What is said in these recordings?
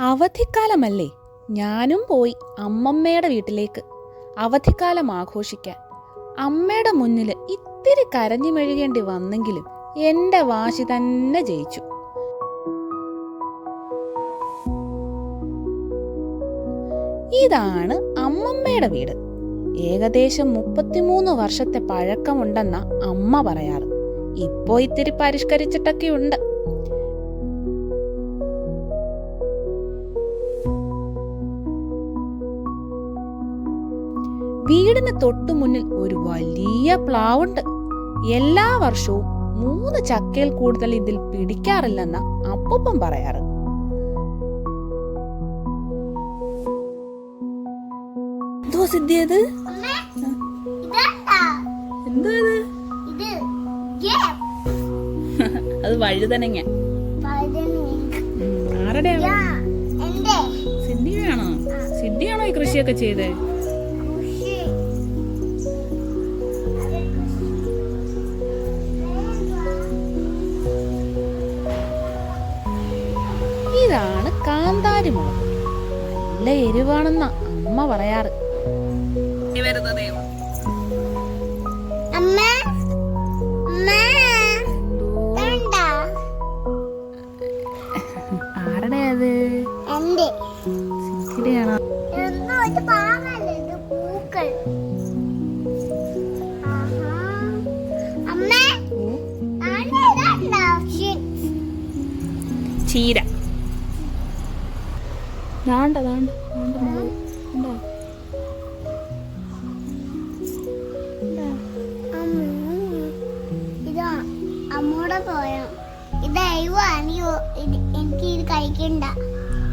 അവധിക്കാലമല്ലേ? ഞാനും പോയി അമ്മമ്മയുടെ വീട്ടിലേക്ക്. അവധിക്കാലം ആഘോഷിക്കാൻ. അമ്മയുടെ മുന്നിൽ ഇത്തിരി കരഞ്ഞു മെഴുകേണ്ടി വന്നെങ്കിലും എന്റെ വാശി തന്നെ ജയിച്ചു. ഇതാണ് അമ്മമ്മയുടെ വീട്. ഏകദേശം മുപ്പത്തിമൂന്ന് വർഷത്തെ പഴക്കമുണ്ടെന്ന അമ്മ പറയാറ്. ഇപ്പോ ഇത്തിരി പരിഷ്കരിച്ചിട്ടൊക്കെ വീടിന് തൊട്ടു മുന്നിൽ ഒരു വലിയ പ്ലാവുണ്ട്. എല്ലാ വർഷവും മൂന്ന് ചക്കയിൽ കൂടുതൽ ഇതിൽ പിടിക്കാറില്ലെന്ന അപ്പൂപ്പൻ പറയാറ്. എന്തോ സിദ്ധിയത് എന്തോ അത് വഴുതനങ്ങ. ആരുടെയാണോ സിദ്ധിയാണോ ഈ കൃഷിയൊക്കെ ചെയ്തേ? കാന്താരി നല്ല എരിവാണെന്ന അമ്മ പറയാറ്. അമ്മ ദാണ്ട ദാണ്ട ദാണ്ട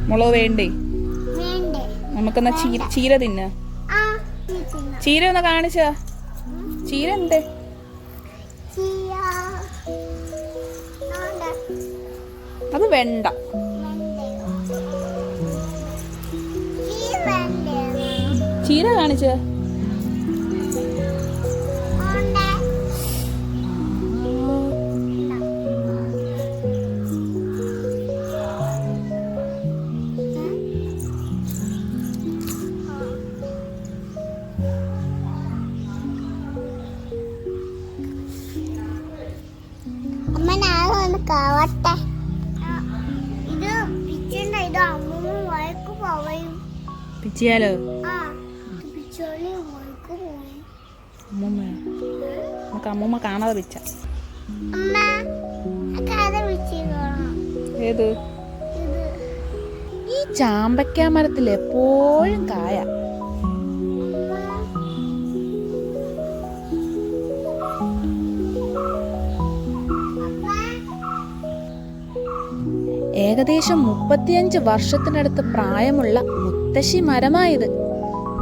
മുളക്. വേണ്ടേ? നമുക്കെന്നാ ചീര ചീര തിന്ന. ചീര ഒന്ന് കാണിച്ച. ചീര എന്തേ. അത് വേണ്ട. ചീര കാണിച്ച. അമ്മ കാവട്ടെ. ഇത് പിച്ചണ്ട ഇത് അമ്മൂമ്മ വഴക്ക് പോവയും. പിച്ചിയാലോ? അമ്മൂമ്മ കാണാതെ വെച്ച ഏത്? ഈ ചാമ്പക്ക മരത്തിൽ എപ്പോഴും കായ. ഏകദേശം മുപ്പത്തിയഞ്ച് വർഷത്തിനടുത്ത് പ്രായമുള്ള മുത്തശ്ശി മരമായത്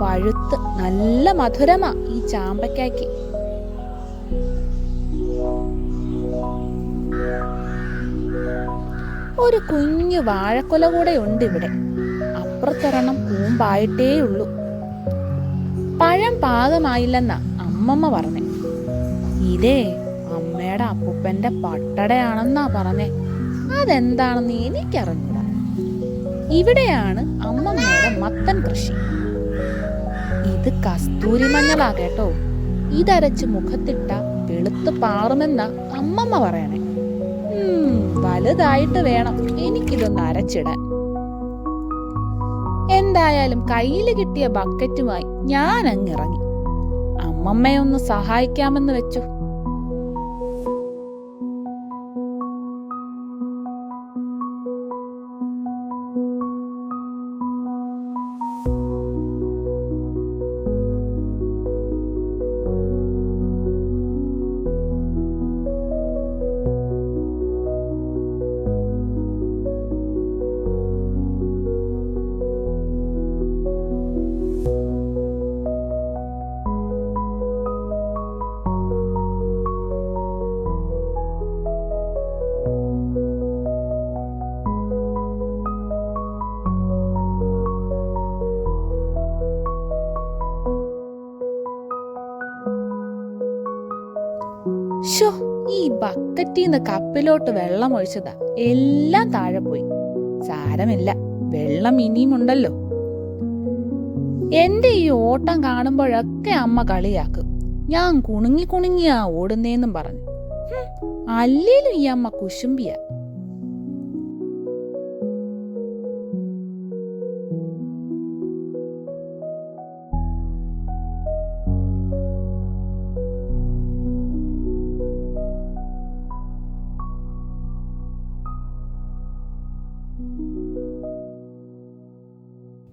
പഴുത്ത് നല്ല മധുരമാ ഈ ചാമ്പയ്ക്കായ്ക്ക്. ഒരു കുഞ്ഞു വാഴക്കൊല കൂടെ ഉണ്ട് ഇവിടെ. അപ്പുറത്തൊരെണ്ണം കൂമ്പായിട്ടേയുള്ളൂ. പഴം പാകമായില്ലെന്ന അമ്മമ്മ പറഞ്ഞെ. ഇതേ അമ്മയുടെ അപ്പൂപ്പന്റെ പട്ടടയാണെന്നാ പറഞ്ഞേ. അതെന്താണെന്ന് എനിക്കറിഞ്ഞൂടാ. ഇവിടെയാണ് അമ്മമ്മയുടെ മത്തൻ കൃഷി. ഇത് കസ്തൂരി മഞ്ഞളാ കേട്ടോ. ഇതരച്ച് മുഖത്തിട്ട വെളുത്ത് പാറുമെന്ന അമ്മമ്മ പറയണേ. വലുതായിട്ട് വേണം എനിക്കിതൊന്ന് അരച്ചിടാൻ. എന്തായാലും കയ്യിൽ കിട്ടിയ ബക്കറ്റുമായി ഞാൻ അങ്ങിറങ്ങി അമ്മമ്മയൊന്ന് സഹായിക്കാമെന്ന് വെച്ചു. ഷോ ഈ ബക്കറ്റിൽ നിന്ന് കപ്പിലോട്ട് വെള്ളം ഒഴിച്ചതാ. എല്ലാം താഴെ പോയി. സാരമില്ല വെള്ളം ഇനിയും ഉണ്ടല്ലോ. എന്റെ ഈ ഓട്ടം കാണുമ്പോഴൊക്കെ അമ്മ കളിയാക്കും. ഞാൻ കുണുങ്ങി കുണുങ്ങിയാ ഓടുന്നേന്നും പറഞ്ഞു. അല്ലേലും ഈ അമ്മ കുശുംബിയ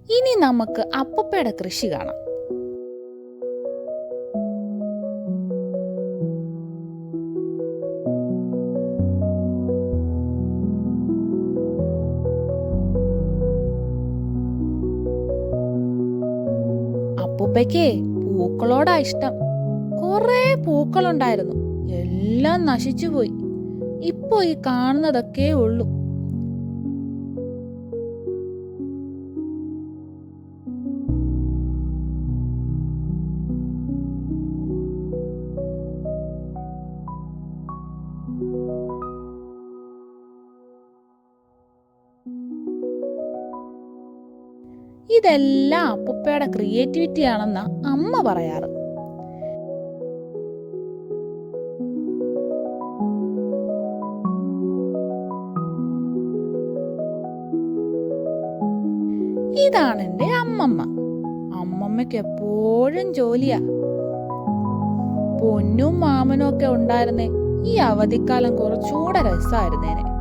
ഇനി നമുക്ക് അപ്പപ്പയുടെ കൃഷി കാണാം. അപ്പൂപ്പയ്ക്ക് പൂക്കളോടാ ഇഷ്ടം. കുറേ പൂക്കളുണ്ടായിരുന്നു. എല്ലാം നശിച്ചു പോയി. ഇപ്പൊ ഈ കാണുന്നതൊക്കെ ഉള്ളൂ. ഇതെല്ലാം അപ്പുപ്പയുടെ ക്രിയേറ്റിവിറ്റി ആണെന്ന അമ്മ പറയാറ്. ഇതാണ് എന്റെ അമ്മമ്മ. അമ്മമ്മയ്ക്ക് എപ്പോഴും ജോലിയാ. പൊന്നും മാമനും ഒക്കെ ഉണ്ടായിരുന്നേ. ഈ അവധിക്കാലം കുറച്ചുകൂടെ രസമായിരുന്നേനെ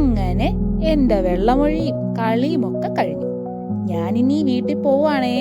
അങ്ങനെ എന്റെ വെള്ളമൊഴിയും കളിയും ഒക്കെ കഴിഞ്ഞു. ഞാനിനി വീട്ടിൽ പോവാണേ